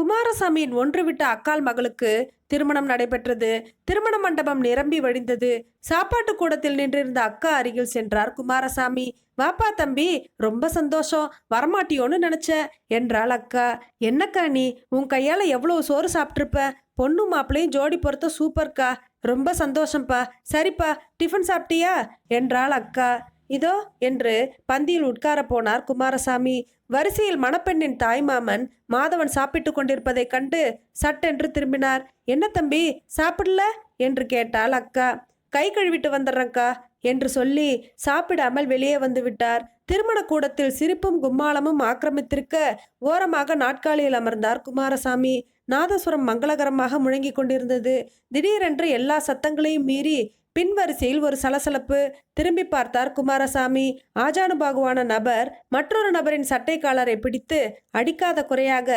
குமாரசாமியின் ஒன்றுவிட்ட அக்கால் மகளுக்கு திருமணம் நடைபெற்றது. திருமண மண்டபம் நிரம்பி வழிந்தது. சாப்பாட்டு கூடத்தில் நின்றிருந்த அக்கா அருகில் சென்றார் குமாரசாமி. வாப்பா தம்பி ரொம்ப சந்தோஷம். வரமாட்டியோன்னு நினைச்ச என்றாள் அக்கா. என்னக்கா நீ? உன் கையால எவ்வளவு சோறு சாப்பிட்ருப்ப பொண்ணு மாப்பிளையும் ஜோடி பொறுத்த சூப்பர்க்கா. ரொம்ப சந்தோஷம்ப்பா சரிப்பா டிஃபன் சாப்பிட்டியா? என்றாள் அக்கா. இதோ என்று பந்தியில் உட்கார போனார் குமாரசாமி. வரிசையில் மணப்பெண்ணின் தாய்மாமன் மாதவன் சாப்பிட்டு கொண்டிருப்பதைக் கண்டு சட்டென்று திரும்பினார். என்ன தம்பி சாப்பிடல? என்று கேட்டாள் அக்கா. கை கழுவிட்டு வந்துடுறேங்க்கா என்று சொல்லி சாப்பிடாமல் வெளியே வந்து விட்டார். திருமண கூடத்தில் சிரிப்பும் கும்மாளமும் ஆக்கிரமித்திருக்க ஓரமாக நாட்காலியில் அமர்ந்தார் குமாரசாமி. நாதசுரம் மங்களகரமாக முழங்கிக் கொண்டிருந்தது. திடீரென்று எல்லா சத்தங்களையும் மீறி பின்வரிசையில் ஒரு சலசலப்பு திரும்பி பார்த்தார் குமாரசாமி. ஆஜானுபாகுவான நபர் மற்றொரு நபரின் சட்டை காலரை பிடித்து அடிக்காத குறையாக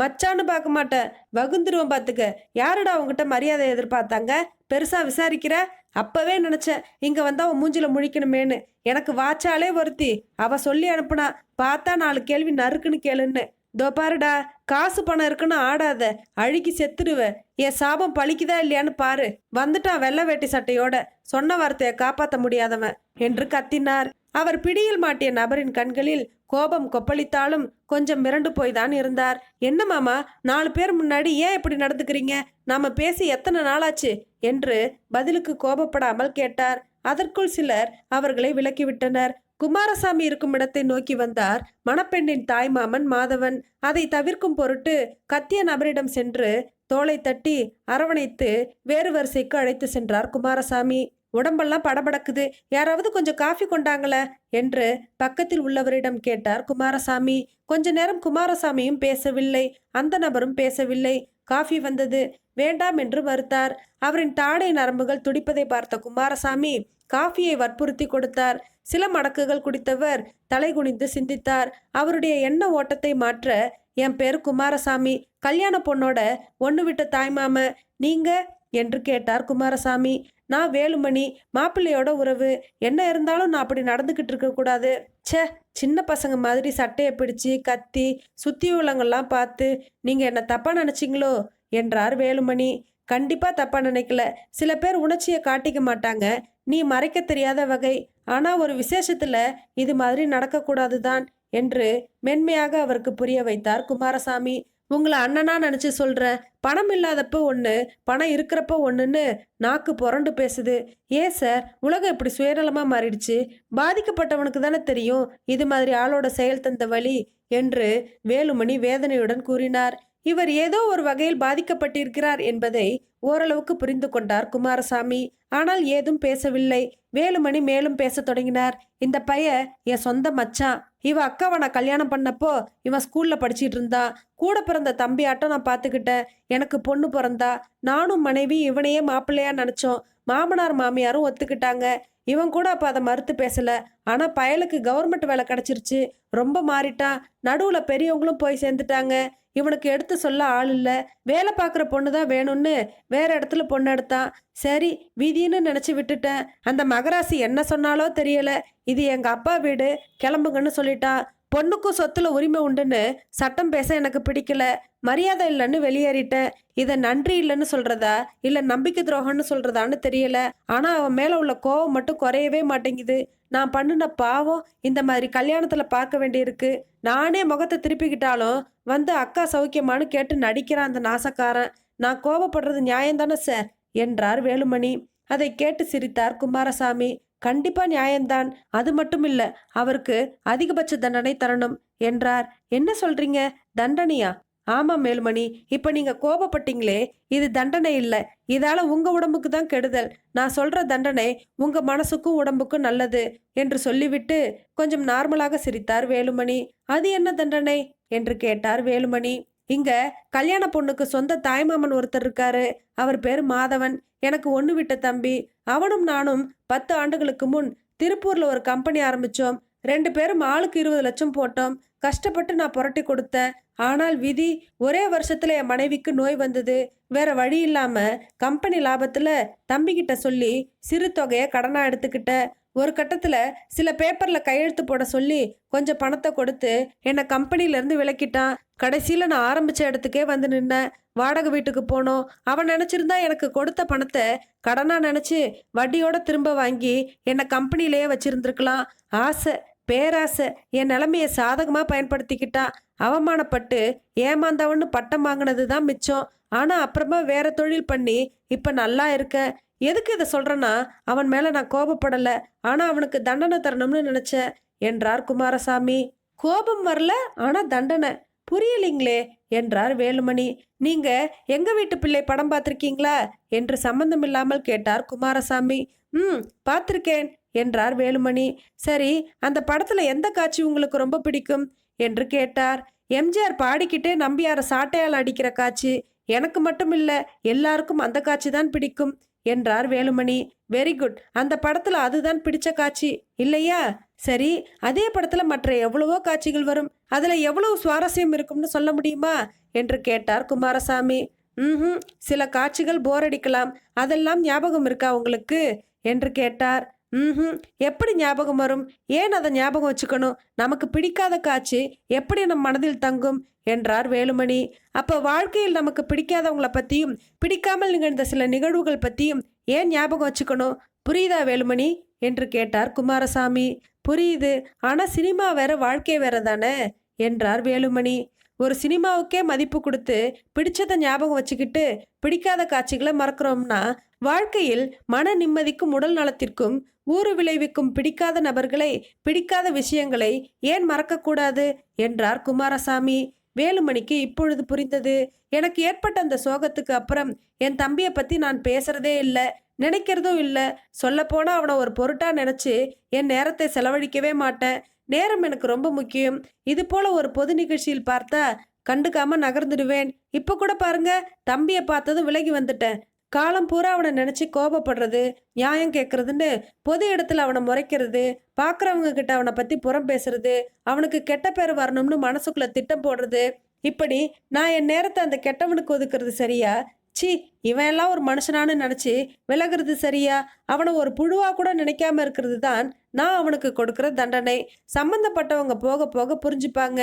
மச்சான்னு பார்க்க மாட்டேன் வகுந்துருவோம் பார்த்துக்க யாருடா உங்ககிட்ட மரியாதை எதிர்பார்த்தாங்க? பெருசா விசாரிக்கிற? அப்பவே நினச்சேன் இங்கே வந்தால் அவன் மூஞ்சில் முழிக்கணுமேன்னு. எனக்கு வாச்சாலே ஒருத்தி அவ சொல்லி அனுப்புனா பார்த்தா நாலு கேள்வி நறுக்குன்னு கேளுன்னு. தோ பாருடா காசு பணம் இருக்குன்னு ஆடாத. அழுகி செத்துடுவ. என் சாபம் பழிக்குதா இல்லையான்னு பாரு. வந்துட்டான் வெள்ளை வேட்டி சட்டையோட. சொன்ன வார்த்தையை காப்பாற்ற முடியாதவன். என்று கத்தினார். அவர் பிடியில் மாட்டிய நபரின் கண்களில் கோபம் கொப்பளித்தாலும் கொஞ்சம் மிரண்டு போய் தான் இருந்தார். என்ன மாமா நாலு பேர் முன்னாடி ஏன் இப்படி நடந்துக்கிறீங்க? நாம பேசி எத்தனை நாளாச்சு? என்று பதிலுக்கு கோபப்படாமல் கேட்டார். அதற்குள் சிலர் அவர்களை விலக்கிவிட்டனர். குமாரசாமி இருக்கும் இடத்தை நோக்கி வந்தார் மணப்பெண்ணின் தாய்மாமன் மாதவன். அதை தவிர்க்கும் பொருட்டு கத்திய நபரிடம் சென்று தோளை தட்டி அரவணைத்து வேறு வரிசைக்கு அழைத்து சென்றார் குமாரசாமி. உடம்பெல்லாம் படபடக்குது. யாராவது கொஞ்சம் காஃபி கொண்டாங்களே என்று பக்கத்தில் உள்ளவரிடம் கேட்டார் குமாரசாமி. கொஞ்ச நேரம் குமாரசாமியும் பேசவில்லை. அந்த நபரும் பேசவில்லை. காஃபி வந்தது. வேண்டாம் என்று மறுத்தார். அவரின் தாடை நரம்புகள் துடிப்பதை பார்த்த குமாரசாமி காஃபியை வற்புறுத்தி கொடுத்தார். சில மடக்குகள் குடித்தவர் தலை குனிந்து சிந்தித்தார். அவருடைய எண்ண ஓட்டத்தை மாற்ற என் பேர் குமாரசாமி. கல்யாண பொண்ணோட ஒன்று விட்ட தாய்மாம நீங்க? என்று கேட்டார் குமாரசாமி. நான் வேலுமணி மாப்பிள்ளையோட உறவு. என்ன இருந்தாலும் நான் அப்படி நடந்துக்கிட்டு இருக்கக்கூடாது ச்சே சின்ன பசங்க மாதிரி சட்டையை பிடிச்சி கத்தி சுத்தி உள்ளங்கள்லாம் பார்த்து நீங்கள் என்ன தப்பாக நினச்சிங்களோ? என்றார் வேலுமணி. கண்டிப்பாக தப்பாக நினைக்கல. சில பேர் உணர்ச்சியை காட்டிக்க மாட்டாங்க. நீ மறைக்க தெரியாத வகை. ஆனால் ஒரு விசேஷத்தில் இது மாதிரி நடக்கக்கூடாது தான் என்று மென்மையாக அவருக்கு புரிய வைத்தார் குமாரசாமி. உங்களை அண்ணனா நினச்சி சொல்கிறேன் பணம் இல்லாதப்ப ஒன்று பணம் இருக்கிறப்ப ஒன்றுன்னு நாக்கு புரண்டு பேசுது. ஏன் சார்? உலகம் இப்படி சுயநலமாக மாறிடுச்சு. பாதிக்கப்பட்டவனுக்கு தானே தெரியும் இது மாதிரி ஆளோட செயல் தந்த வழி என்று வேலுமணி வேதனையுடன் கூறினார். இவர் ஏதோ ஒரு வகையில் பாதிக்கப்பட்டிருக்கிறார் என்பதை ஓரளவுக்கு புரிந்து கொண்டார் குமாரசாமி. ஆனால் ஏதும் பேசவில்லை. வேலுமணி மேலும் பேசத் தொடங்கினார். இந்த பைய என் சொந்த மச்சான். இவ அக்காவை நான் கல்யாணம் பண்ணப்போ இவன் ஸ்கூல்ல படிச்சிட்டு இருந்தான் கூட பிறந்த தம்பி ஆட்டம் நான் பார்த்துக்கிட்டேன் எனக்கு பொண்ணு பிறந்தா. நானும் மனைவி இவனையே மாப்பிள்ளையா நினைச்சோம். மாமனார் மாமியாரும் ஒத்துக்கிட்டாங்க. இவன் கூட அப்போ அதை மறுத்து பேசல. ஆனால் பயலுக்கு கவர்மெண்ட் வேலை கிடச்சிருச்சு. ரொம்ப மாறிட்டான் நடுவில் பெரியவங்களும் போய் சேர்ந்துட்டாங்க. இவனுக்கு எடுத்து சொல்ல ஆள் இல்லை. வேலை பார்க்குற பொண்ணு தான் வேணும்னு வேற இடத்துல பொண்ணு எடுத்தான் சரி விதின்னு நினச்சி விட்டுட்டேன். அந்த மகராசி என்ன சொன்னாலோ தெரியல. இது எங்கள் அப்பா வீடு. கிளம்புங்கன்னு சொல்லிட்டான் பொண்ணுக்கும் சொத்துல உரிமை உண்டுன்னு சட்டம் பேச எனக்கு பிடிக்கல மரியாதை இல்லைன்னு வெளியேறிட்டேன். இதை நன்றி இல்லைன்னு சொல்றதா? இல்ல நம்பிக்கை துரோகம்னு சொல்றதான்னு தெரியல. ஆனா அவன் மேல உள்ள கோவம் மட்டும் குறையவே மாட்டேங்குது. நான் பண்ணின பாவம் இந்த மாதிரி கல்யாணத்துல பார்க்க வேண்டியிருக்கு. நானே முகத்தை திருப்பிக்கிட்டாலும் வந்து அக்கா சௌக்கியமான்னு கேட்டு நடிக்கிறான் அந்த நாசக்காரன். நான் கோபப்படுறது நியாயம்தானே சார்? என்றார் வேலுமணி. அதை கேட்டு சிரித்தார் குமாரசாமி. கண்டிப்பா நியாயம்தான். அது மட்டும் இல்ல அவருக்கு அதிகபட்ச தண்டனை தரணும் என்றார். என்ன சொல்றீங்க? தண்டனையா? ஆமா மேல்மணி இப்ப நீங்க கோபப்பட்டீங்களே இது தண்டனை இல்ல. இதால உங்க உடம்புக்கு தான் கெடுதல். நான் சொல்ற தண்டனை உங்க மனசுக்கும் உடம்புக்கும் நல்லது என்று சொல்லிவிட்டு கொஞ்சம் நார்மலாக சிரித்தார் வேலுமணி. அது என்ன தண்டனை? என்று கேட்டார் வேலுமணி. இங்க கல்யாண பொண்ணுக்கு சொந்த தாய்மாமன் ஒருத்தர் இருக்காரு. அவர் பேர் மாதவன். எனக்கு ஒன்று விட்ட தம்பி. அவனும் நானும் பத்து ஆண்டுகளுக்கு முன் திருப்பூர்ல ஒரு கம்பெனி ஆரம்பிச்சோம். ரெண்டு பேரும் ஆளுக்கு இருபது லட்சம் போட்டோம். கஷ்டப்பட்டு நான் புரட்டி கொடுத்தேன். ஆனால் விதி ஒரே வருஷத்துல என் மனைவிக்கு நோய் வந்தது. வேற வழி இல்லாம கம்பெனி லாபத்துல தம்பிக்கிட்ட சொல்லி சிறு தொகையை கடனா எடுத்துக்கிட்டேன். ஒரு கட்டத்தில் சில பேப்பரில் கையெழுத்து போட சொல்லி கொஞ்சம் பணத்தை கொடுத்து என்னை கம்பெனியிலேருந்து விலக்கிட்டான். கடைசியில் நான் ஆரம்பித்த இடத்துக்கே வந்து நின்னேன். வாடகை வீட்டுக்கு போனோம். அவன் நினச்சிருந்தா எனக்கு கொடுத்த பணத்தை கடனாக நினச்சி வட்டியோட திரும்ப வாங்கி என்னை கம்பெனிலேயே வச்சுருந்துருக்கலாம். ஆசை பேராசை என் நிலமையை சாதகமாக பயன்படுத்திக்கிட்டான் அவமானப்பட்டு ஏமாந்தவன்னு பட்டம் வாங்கினது தான் மிச்சம். ஆனால் அப்புறமா வேற தொழில் பண்ணி இப்போ நல்லா இருக்கேன் எதுக்கு இதை சொல்கிறேன்னா அவன் மேலே நான் கோபப்படலை ஆனால் அவனுக்கு தண்டனை தரணும்னு நினச்சேன் என்றார் குமாரசாமி. கோபம் வரல ஆனால் தண்டனை. புரியலிங்களே என்றார் வேலுமணி. நீங்க எங்க வீட்டு பிள்ளை படம் பார்த்துருக்கீங்களா? என்று சம்பந்தமில்லாமல் கேட்டார் குமாரசாமி. ம் பார்த்துருக்கேன் என்றார் வேலுமணி. சரி அந்த படத்துல எந்த காட்சி உங்களுக்கு ரொம்ப பிடிக்கும்? என்று கேட்டார். எம்ஜிஆர் பாடிக்கிட்டே நம்பியார சாட்டையால் அடிக்கிற காட்சி. எனக்கு மட்டும் இல்லை எல்லாருக்கும் அந்த காட்சி தான் பிடிக்கும். என்றார் வேலுமணி. வெரி குட் அந்த படத்துல அதுதான் பிடிச்ச காட்சி. இல்லையா? சரி அதே படத்துல மற்ற எவ்வளவோ காட்சிகள் வரும். அதுல எவ்வளவு சுவாரஸ்யம் இருக்கும்னு சொல்ல முடியுமா? என்று கேட்டார் குமாரசாமி. ம் சில காட்சிகள் போர் அடிக்கலாம். அதெல்லாம் ஞாபகம் இருக்கா உங்களுக்கு? என்று கேட்டார். ம் எப்படி ஞாபகம் வரும்? ஏன் அதை ஞாபகம் வச்சுக்கணும்? நமக்கு பிடிக்காத காட்சி எப்படி நம் மனதில் தங்கும்? என்றார் வேலுமணி. அப்போ வாழ்க்கையில் நமக்கு பிடிக்காதவங்கள பற்றியும் பிடிக்காமல் நிகழ்ந்த சில நிகழ்வுகள் பற்றியும் ஏன் ஞாபகம் வச்சுக்கணும்? புரியுதா வேலுமணி? என்று கேட்டார் குமாரசாமி. புரியுது. ஆனால் சினிமா வேற வாழ்க்கை வேற தானே? என்றார் வேலுமணி. ஒரு சினிமாவுக்கே மதிப்பு கொடுத்து பிடிச்சதை ஞாபகம் வச்சுக்கிட்டு பிடிக்காத காட்சிகளை மறக்கிறோம்னா வாழ்க்கையில் மன நிம்மதிக்கும் உடல் நலத்திற்கும் ஊறு விளைவிக்கும் பிடிக்காத நபர்களை பிடிக்காத விஷயங்களை ஏன் மறக்கக்கூடாது? என்றார் குமாரசாமி. வேலுமணிக்கு இப்பொழுது புரிந்தது. எனக்கு ஏற்பட்ட அந்த சோகத்துக்கு அப்புறம் என் தம்பியை பத்தி நான் பேசுறதே இல்லை நினைக்கிறதும் இல்லை. சொல்லப்போனா அவனை ஒரு பொருட்டா நினைச்சு என் நேரத்தை செலவழிக்கவே மாட்டேன். நேரம் எனக்கு ரொம்ப முக்கியம். இது போல ஒரு பொது நிகழ்ச்சியில் பார்த்தா கண்டுக்காம நகர்ந்துடுவேன். இப்போ கூட பாருங்க தம்பியை பார்த்ததும் விலகி வந்துட்டேன். காலம் பூரா அவனை நினச்சி கோபப்படுறது நியாயம் கேட்குறதுன்னு பொது இடத்துல அவனை முறைக்கிறது பார்க்குறவங்க கிட்ட அவனை பற்றி புறம் பேசுறது அவனுக்கு கெட்ட பேர் வரணும்னு மனசுக்குள்ளே திட்டம் போடுறது. இப்படி நான் என் நேரத்தை அந்த கெட்டவனுக்கு ஒதுக்குறது சரியா? சி இவன் எல்லாம் ஒரு மனுஷனான்னு நினச்சி விலகுறது சரியா? அவனை ஒரு புழுவாக கூட நினைக்காம இருக்கிறது தான் நான் அவனுக்கு கொடுக்குற தண்டனை. சம்மந்தப்பட்டவங்க போக போக புரிஞ்சுப்பாங்க.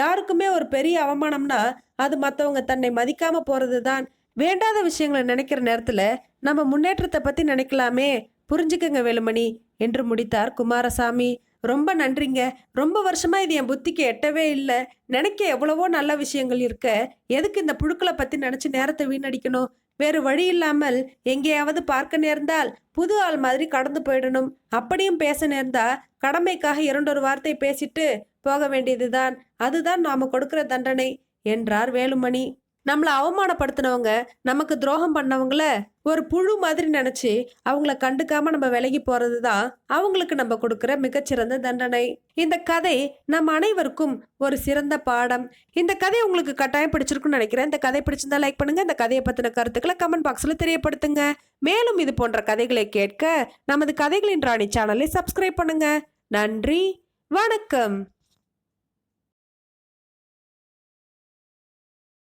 யாருக்குமே ஒரு பெரிய அவமானம்னா அது மற்றவங்க தன்னை மதிக்காம போகிறது தான் வேண்டாத விஷயங்களை நினைக்கிற நேரத்துல நம்ம முன்னேற்றத்தை பத்தி நினைக்கலாமே. புரிஞ்சுக்கங்க வேலுமணி என்று முடித்தார் குமாரசாமி. ரொம்ப நன்றிங்க. ரொம்ப வருஷமா இது என் புத்திக்கு எட்டவே இல்லை. நினைக்க எவ்வளவோ நல்ல விஷயங்கள் இருக்க. எதுக்கு இந்த புழுக்களை பத்தி நினைச்சு நேரத்தை வீணடிக்கணும்? வேறு வழி இல்லாமல் எங்கேயாவது பார்க்க நேர்ந்தால் புது ஆள் மாதிரி கடந்து போயிடணும். அப்படியும் பேச நேர்ந்தா கடமைக்காக இரண்டொரு வார்த்தை பேசிட்டு போக வேண்டியதுதான். அதுதான் நாம கொடுக்கிற தண்டனை என்றார் வேலுமணி. நம்மளை அவமானப்படுத்தினவங்க நமக்கு துரோகம் பண்ணவங்கள ஒரு புழு மாதிரி நினைச்சு அவங்கள கண்டுக்காம நம்ம விலகி போறது தான் அவங்களுக்கு நம்ம கொடுக்குற மிகச்சிறந்த தண்டனை. இந்த கதை நம் அனைவருக்கும் ஒரு சிறந்த பாடம். இந்த கதை உங்களுக்கு கட்டாயம் பிடிச்சிருக்குன்னு நினைக்கிறேன். இந்த கதை பிடிச்சிருந்தா லைக் பண்ணுங்க. இந்த கதையை பற்றின கருத்துக்களை கமெண்ட் பாக்ஸில் தெரியப்படுத்துங்க. மேலும் இது போன்ற கதைகளை கேட்க நமது கதைகளின் ராணி சேனலை சப்ஸ்கிரைப் பண்ணுங்க. நன்றி. வணக்கம்.